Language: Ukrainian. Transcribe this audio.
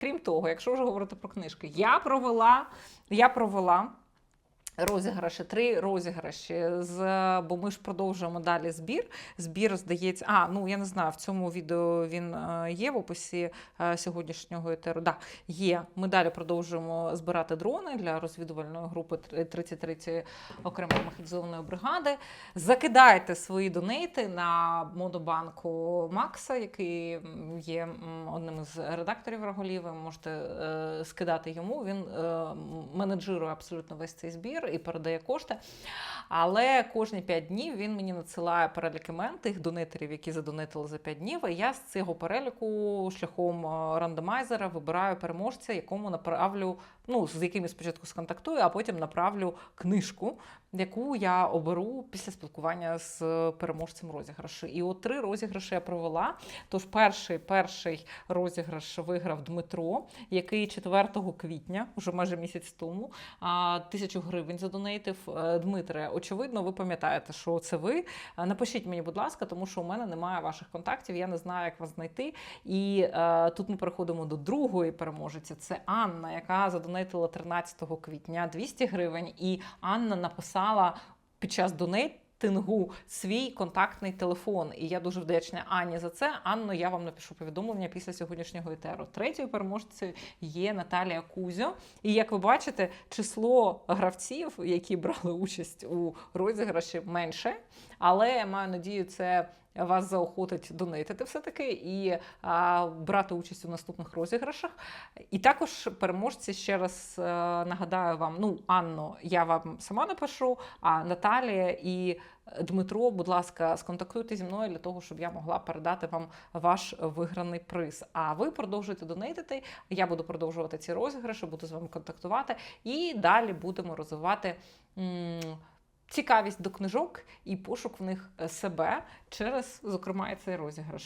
Крім того, якщо вже говорити про книжки, я провела, я провела. Розіграші, три розіграші, з, бо ми ж продовжуємо далі збір. Збір, здається, а, ну я не знаю, в цьому відео він е, є в описі е, сьогоднішнього етеру. Да, є. Ми далі продовжуємо збирати дрони для розвідувальної групи 3030 окремої механізованої бригади. Закидайте свої донейти на модобанку Макса, який є одним із редакторів Раголіви. Можете е, скидати йому. Він менеджирує абсолютно весь цей збір і передає кошти. Але кожні 5 днів він мені надсилає перелік імен тих донейтерів, які задонетили за 5 днів. І я з цього переліку шляхом е, рандомайзера вибираю переможця, якому направлю, ну з яким я спочатку сконтактую, а потім направлю книжку, яку я оберу після спілкування з переможцем розіграшу. І от три розіграші я провела. Тож перший перший розіграш виграв Дмитро, який 4 квітня, вже майже місяць тому, тисячу гривень задонейтив. Е, Дмитре, очевидно, ви пам'ятаєте, що це ви. Е, Напишіть мені, будь ласка, тому що у мене немає ваших контактів, я не знаю, як вас знайти. І е, тут ми переходимо до другої переможці. Це Анна, яка задонейтила 13 квітня 200 гривень. І Анна написала під час донейтингу свій контактний телефон. І я дуже вдячна Ані за це. Анно, я вам напишу повідомлення після сьогоднішнього етеру. Третьою переможцею є Наталія Кузьо. І як ви бачите, число гравців, які брали участь у розіграші, менше. Але я маю надію, це вас заохотить донейтити все-таки і а, брати участь у наступних розіграшах. І також переможці ще раз е, нагадаю вам: ну, Анно, я вам сама напишу, а Наталія і Дмитро, будь ласка, сконтактуйте зі мною для того, щоб я могла передати вам ваш виграний приз. А ви продовжуйте донейтити. Я буду продовжувати ці розіграші, буду з вами контактувати, і далі будемо розвивати. м, Цікавість до книжок і пошук в них е, себе через, зокрема, і цей розіграш.